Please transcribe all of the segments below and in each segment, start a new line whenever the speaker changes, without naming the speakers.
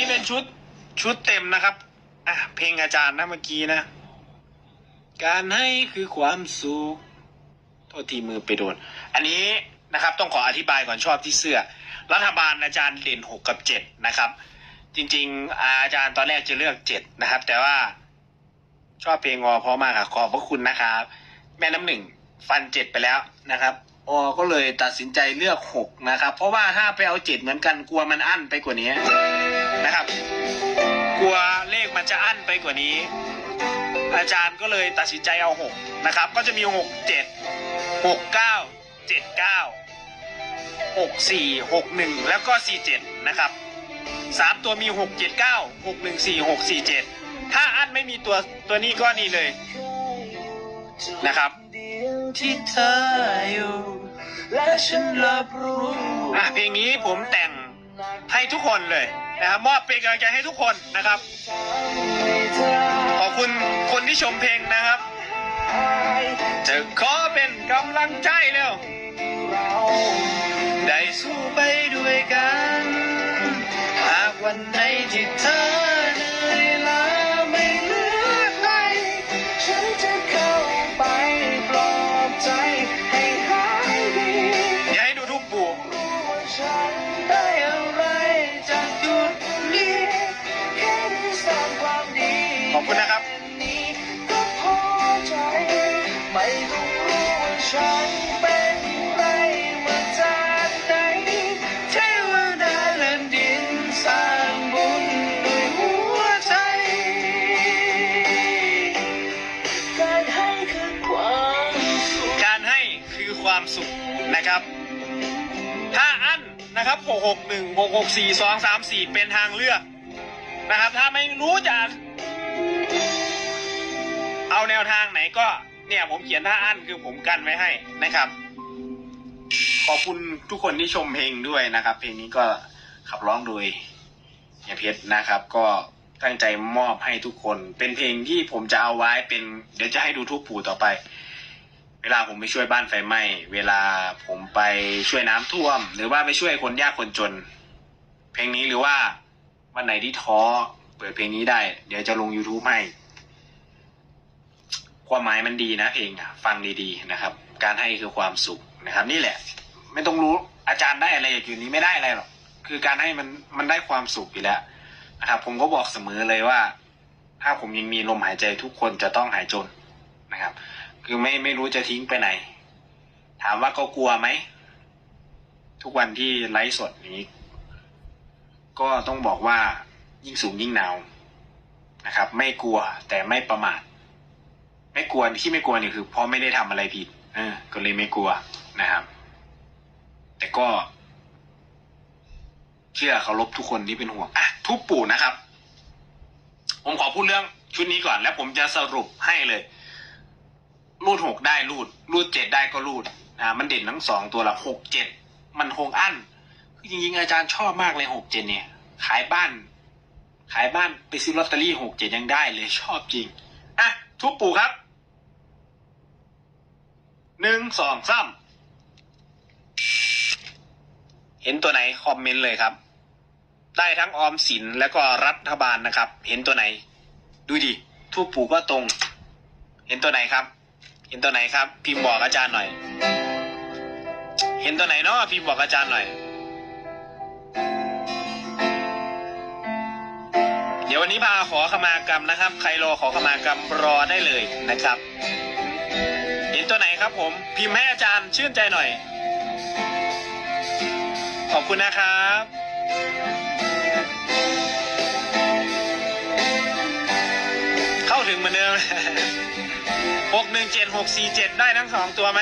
นี้เป็นชุดชุดเต็มนะครับ อะ เพลงอาจารย์นะเมื่อกี้นะ การให้คือความสุขโทษทีมือไปโดน อันนี้นะครับต้องขออธิบายก่อนชอบที่เสื้อ รัฐบาลอาจารย์เด่นหกกับเจ็ดนะครับ จริง ๆ อาจารย์ตอนแรกจะเลือกเจ็ดนะครับ แต่ว่าชอบเพลงอเพราะมากค่ะขอบพระคุณนะครับ แม่น้ำหนึ่งฟันเจ็ดไปแล้วนะครับอก็เลยตัดสินใจเลือกหกนะครับ เพราะว่าถ้าไปเอาเจ็ดเหมือนกันกลัวมันอั้นไปกว่านี้ นะครับ กลัวเลขมันจะอั้นไปกว่านี้ อาจารย์ก็เลยตัดสินใจเอาหกนะครับ ก็จะมีหกเจ็ดหกเก้าเจ็ดเก้าหกสี่หกหนึ่งแล้วก็สี่เจ็ดนะครับสามตัวมีหกเจ็ดเก้าหกหนึ่งสี่หกสี่เจ็ดถ้าอันไม่มีตัวตัวนี้ก็นี่เลยนะครับที่เธออยู่และฉันรับรู้อะเพลงนี้ผมแต่งให้ทุกคนเลย นะครับมอบเป็นกำลังใจให้ทุกคนนะครับ ขอบคุณคนที่ชมเพลงนะครับ จะขอเป็นกำลังใจเร็วได้สู้ไปด้วยกัน รู้
ว่าฉันเป็นใครมาจากไหนเทวดาแผ่นดินสร้างบุญด้วยหัวใจ การให้คือความสุข
การให้คือความสุขนะครับ ถ้าอันนะครับ 6 6 1 6 6 4 2 3 4 เป็นทางเลือกนะครับ ถ้าไม่รู้จะเอาแนวทางไหนก็ เนี่ยผมเขียนท่าอันคือผมกันไว้ให้นะครับ ขอบคุณทุกคนที่ชมเพลงด้วยนะครับ เพลงนี้ก็ขับร้องโดยเฮียเพชรนะครับ ก็ตั้งใจมอบให้ทุกคน เป็นเพลงที่ผมจะเอาไว้เป็น เดี๋ยวจะให้ดูทุกปู่ต่อไป เวลาผมไปช่วยบ้านไฟไหม้เวลาผมไปช่วยน้ำท่วม หรือว่าไปช่วยคนยากคนจน เพลงนี้หรือว่าวันไหนที่ท้อเปิดเพลงนี้ได้ เดี๋ยวจะลง YouTube ให้ ความหมายมันดีนะเพลงอะฟังดีๆนะครับ การให้คือความสุขนะครับ นี่แหละ ไม่ต้องรู้อาจารย์ได้อะไรอย่างนี้ไม่ได้อะไรหรอกคือการให้มันมันได้ความสุขอยู่แล้วนะครับ ผมก็บอกเสมอเลยว่า ถ้าผมยังมีลมหายใจทุกคนจะต้องหายจนนะครับ คือไม่ไม่รู้จะทิ้งไปไหน ถามว่าก็กลัวไหมทุกวันที่ไลฟ์สดนี้ ก็ต้องบอกว่ายิ่งสูงยิ่งหนาวนะครับ ไม่กลัวแต่ไม่ประมาท ไม่กลัวที่ไม่กลัวเนี่ยคือเพราะไม่ได้ทำอะไรผิด เออ ก็เลยไม่กลัวนะครับ แต่ก็ เชื่อเคารพทุกคนที่เป็นห่วงอะทุกปู่นะครับ ผมขอพูดเรื่องชุดนี้ก่อน แล้วผมจะสรุปให้เลย รูดหกได้รูด รูดเจ็ดได้ก็รูดอ่ามันเด่นทั้งสองตัวละหกเจ็ดมันคงอั้นคือจริงๆอาจารย์ชอบมากเลยหกเจ็ดเนี่ย ขายบ้าน ขายบ้านไปซื้อลอตเตอรี่หกเจ็ดยังได้เลยชอบจริง ทุกปู่ครับหนึ่งสองสามเห็นตัวไหนคอมเมนต์เลยครับ ได้ทั้งออมสินแล้วก็รัฐบาลนะครับ เห็นตัวไหน ดูดิทุกปู่ก็ตรง เห็นตัวไหนครับ เห็นตัวไหนครับ พิมพ์บอกอาจารย์หน่อย เห็นตัวไหนเนาะพิมพ์บอกอาจารย์หน่อย ววันนี้พาขอขมากรรมนะครับ ใครรอขอขมากรรมรอได้เลยนะครับ เห็นตัวไหนครับผม พิมพ์ให้อาจารย์ชื่นใจหน่อย ขอบคุณนะครับเข้าถึงเหมือนเดิมหกหนึ่งเจ็ดหกสี่เจ็ดได้ทั้งสองตัวไหม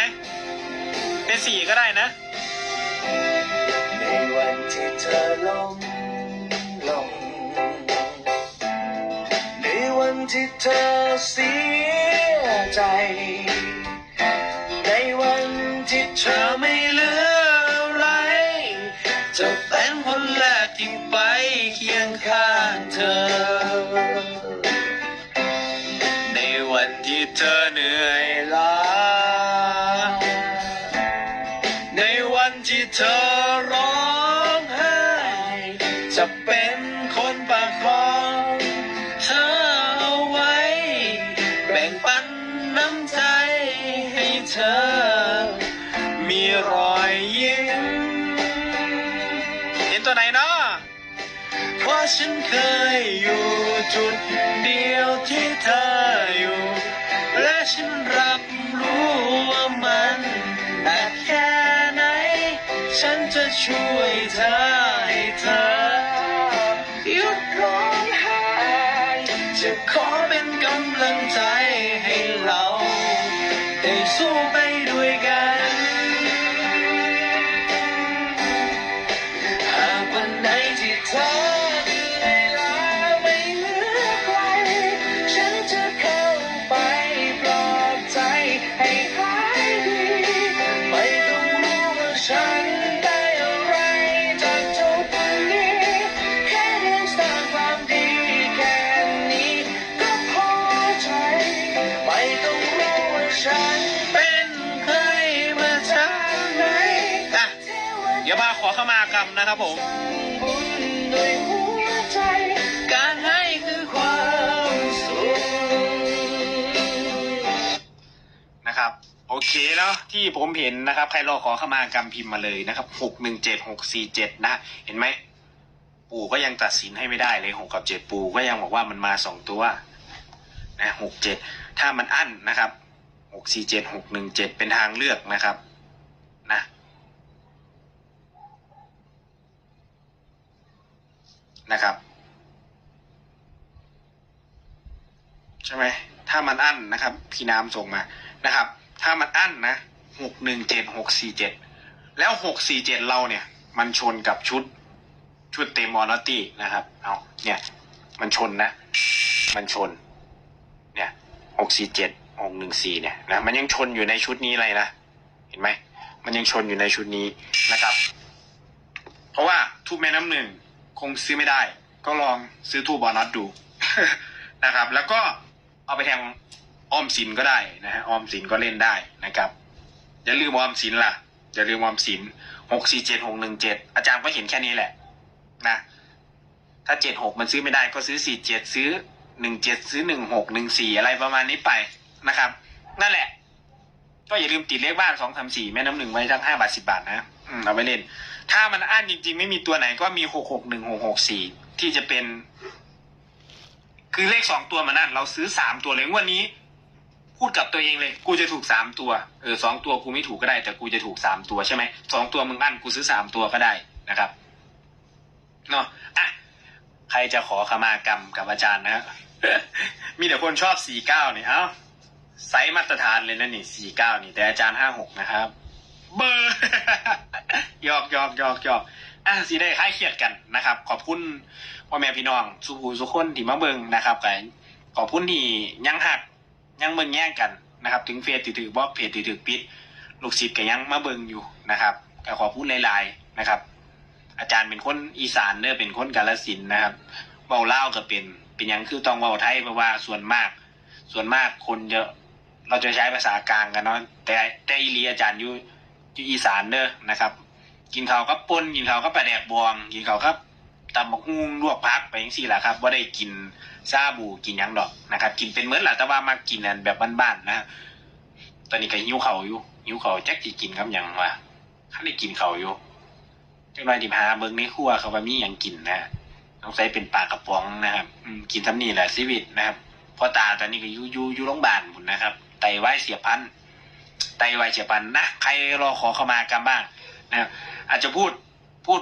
เป็นสี่ก็ได้นะ
ในวันที่เธอล้ม ที่เธอเสียใจ ในวันที่เธอไม่เหลืออะไร จะเป็นคนแรกที่ไปเคียงข้างเธอ ในวันที่เธอเหนื่อยล้า ในวันที่เธอร้อง
ฉันเคยอยู่จุดเดียวที่เธออยู่ และฉันรับรู้ว่ามันหนักแค่ไหน ฉันจะช่วยเธอให้เธอหยุดร้องไห้จะขอเป็นกำลังใจให้เราได้สู้ไป รรมนะครับผมการให้คือความสุขนะครับ โอเคแล้วที่ผมเห็นนะครับ ใครรอขอเข้ามากรรมพิมพ์มาเลยนะครับหกหนึ่งเจ็ดหกสี่เจ็ดนะเห็นไหมปู่ก็ยังตัดสินให้ไม่ได้เลยหกกับเจ็ดปู่ก็ยังบอกว่ามันมาสองตัวนะหกเจ็ดถ้ามันอั้นนะครับหกสี่เจ็ดหกหนึ่งเจ็ดเป็นทางเลือกนะครับ นะ นะครับ ใช่ไหมถ้ามันอั้นนะครับ พี่น้ำส่งมานะครับ ถ้ามันอั้นนะหกหนึ่งเจ็ดหกสี่เจ็ดแล้วหกสี่เจ็ดเราเนี่ย มันชนกับชุด ชุดเตมอนอตตี้นะครับเอาเนี่ย มันชนนะ มันชน เนี่ยหกสี่เจ็ดหกหนึ่งสี่เนี่ยนะมันยังชนอยู่ในชุดนี้เลยนะเห็นไหมมันยังชนอยู่ในชุดนี้นะครับ เพราะว่าทูบแม่น้ำหนึ่ง คงซื้อไม่ได้ ก็ลองซื้อทูบบอนัสดูนะครับ แล้วก็เอาไปแทงออมสินก็ได้นะฮะออมสินก็เล่นได้นะครับอย่าลืมออมสินล่ะอย่าลืมออมสินหกสี่เจ็ดหกหนึ่งเจ็ดอาจารย์ก็เห็นแค่นี้แหละนะถ้าเจ็ดหกมันซื้อไม่ได้ก็ซื้อสี่เจ็ดซื้อหนึ่งเจ็ดซื้อหนึ่งหกหนึ่งสี่อะไรประมาณนี้ไปนะครับ นั่นแหละ ก็อย่าลืมติดเลขบ้านสองสามสี่แม่น้ำหนึ่งไว้ทั้งห้าบาทสิบาทนะเอาไปเล่น ถ้ามันอั้นจริง ๆ ไม่มีตัวไหนก็มีหกหกหนึ่งหกหกสี่ที่จะเป็น คือเลขสองตัวมันนั่นเราซื้อสามตัวเลยวันนี้ พูดกับตัวเองเลย กูจะถูกสามตัวเออสองตัวกูไม่ถูกก็ได้ แต่กูจะถูกสามตัวใช่ไหมสองตัวมึงอั้นกูซื้อสามตัวก็ได้นะครับเนาะอะใครจะขอขมากรรมกับอาจารย์นะมีแต่คนชอบสี่เก้านี่เอ้าไซส์มาตรฐานเลยนะนี่สี่เก้านี่ แต่อาจารย์ห้าหกนะครับ เบอร์ ยอกยอกยอกยอกอะสีได้คล้ายเครียดกันนะครับ ขอบคุณพ่อแม่พี่น้องสุภูสุคนที่มาเบิงนะครับกันขอบคุณที่ยังหักยังเบิงแย่งกันนะครับ ถึงเฟซถือบล็อกเพจถือปิด ลูกศิษย์ก็ยังมาเบิงอยู่นะครับก็ขอพูดหลายๆนะครับ อาจารย์เป็นคนอีสานเด้อเป็นคนกาลสินนะครับเบาเล่าก็เป็นเป็นยังคือต้องเบาไทยเพราะว่าส่วนมาก ส่วนมากคนจะเราจะใช้ภาษากลางกันเนาะแต่แต่อีลีอาจารย์อยู่อยู่อีสานเด้อนะครับ กินข้าวกับปนกินข้าวกับปลาแดกบวงกินข้าวกับตำบักฮุ่งลวกพักไปย่างสี่แหละครับว่าได้กินซาบูกินยังดอกนะครับ กินเป็นเหมือนหละแต่ว่ามากินอันแบบบ้านๆนะตอนนี้ก็หิวเข่าอยู่หิวเข่าแจ็คจีกินครับย่างว่าเขาได้กินเข่าอยู่จังไรดิพาเบิ้งในครัวเขาว่ามีอย่างกินนะต้องใช้เป็นปลากระป๋องนะครับกินทำนี่แหละชีวิตนะครับพ่อตาตอนนี้ก็อยู่อยู่อยู่โรงพยาบาลพุ่นะครับไตวายเสียพันธุ์ไตวายเฉียพันนะใครรอขอเข้ามากรรมบ้าง นะครับอาจจะพูดพูด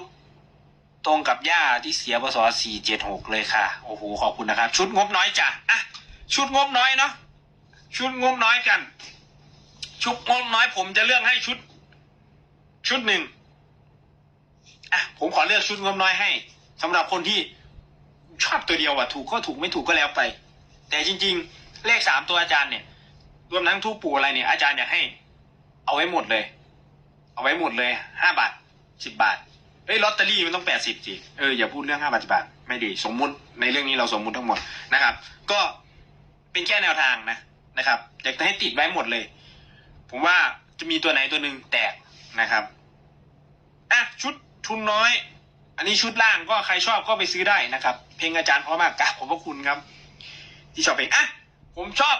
ตรงกับย่าที่เสียพศสี่เจ็ดหกเลยค่ะ โอ้โห ขอบคุณนะครับ ชุดงบน้อยจ้ะอะชุดงบน้อยเนาะชุดงบน้อยกัน ชุดงบน้อยผมจะเลือกให้ชุด ชุดหนึ่งอะผมขอเลือกชุดงบน้อยให้สำหรับคนที่ชอบตัวเดียวอะถูกก็ถูกไม่ถูกก็แล้วไป แต่จริง ๆ เลขสามตัวอาจารย์เนี่ย รวมทั้งทูปปูอะไรเนี่ยอาจารย์อยากให้ เอาไว้หมดเลย เอาไว้หมดเลยห้าบาทสิบบาทเอ้ยลอตเตอรี่มันต้องแปดสิบสิเอออย่าพูดเรื่องห้าบาทสิบบาทไม่ดีสมมุติในเรื่องนี้เราสมมุติทั้งหมดนะครับ ก็เป็นแค่แนวทางนะนะครับอยากจะให้ติดไว้หมดเลย ผมว่าจะมีตัวไหนตัวหนึ่งแตกนะครับอะชุดทุนน้อย อันนี้ชุดล่างก็ใครชอบก็ไปซื้อได้นะครับ เพลงอาจารย์พราะมากกราบขอบพระคุณครับ ที่ชอบเพลงอะผมชอบ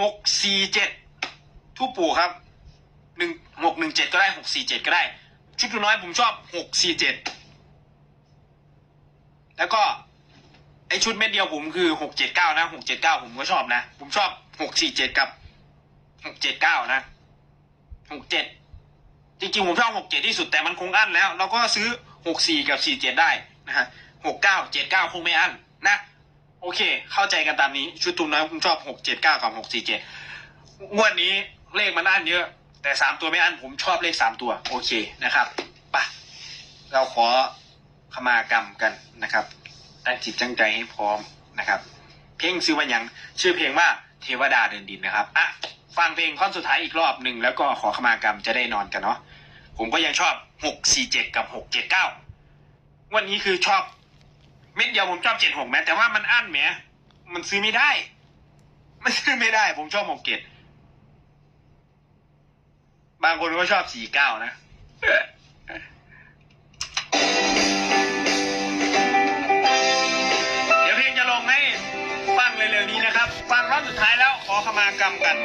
หกสี่เจ็ดทูปปู่ครับ หนึ่งหกหนึ่งเจ็ดก็ได้หกสี่เจ็ดก็ได้ ชุดตัวน้อยผมชอบหกสี่เจ็ดแล้วก็ไอชุดเม็ดเดียวผมคือหกเจ็ดเก้านะหกเจ็ดเก้าผมก็ชอบนะ ผมชอบหกสี่เจ็ดกับหกเจ็ดเก้านะหกเจ็ดจริงๆผมชอบหกเจ็ดที่สุดแต่มันคงอั้นแล้ว เราก็ซื้อหกสี่กับสี่เจ็ดได้นะฮะหกเก้าเจ็ดเก้าคงไม่อั้นนะ โอเค เข้าใจกันตามนี้ ชุดตุนน้อยผมชอบหกเจ็ดเก้ากับหกสี่เจ็ดงวดนี้เลขมันอั้นเยอะ แต่สามตัวไม่อันผมชอบเลขสามตัว โอเคนะครับปะเราขอขมากรรมกันนะครับตั้งจิตตั้งใจให้พร้อมนะครับ เพลงชื่อว่าหยังชื่อเพลงว่าเทวดาเดินดินนะครับอะฟังเพลงท่อนสุดท้ายอีกรอบหนึ่งแล้วก็ขอขมากรรมจะได้นอนกันเนาะผมก็ยังชอบหกสี่เจ็ดกับหกเจ็ดเก้าวันนี้คือชอบเม็ดเดียวผมชอบเจ็ดหกแม้แต่ว่ามันอั้นแหมมันซื้อไม่ได้ มันซื้อไม่ได้ ผมชอบหกเจ็ด บางคนก็ชอบสี่เก้านะเดี๋ยวเพลงจะลงให้ฟังเร็วๆนี้นะครับ ฟังรอบสุดท้ายแล้วขอขมากรรมกัน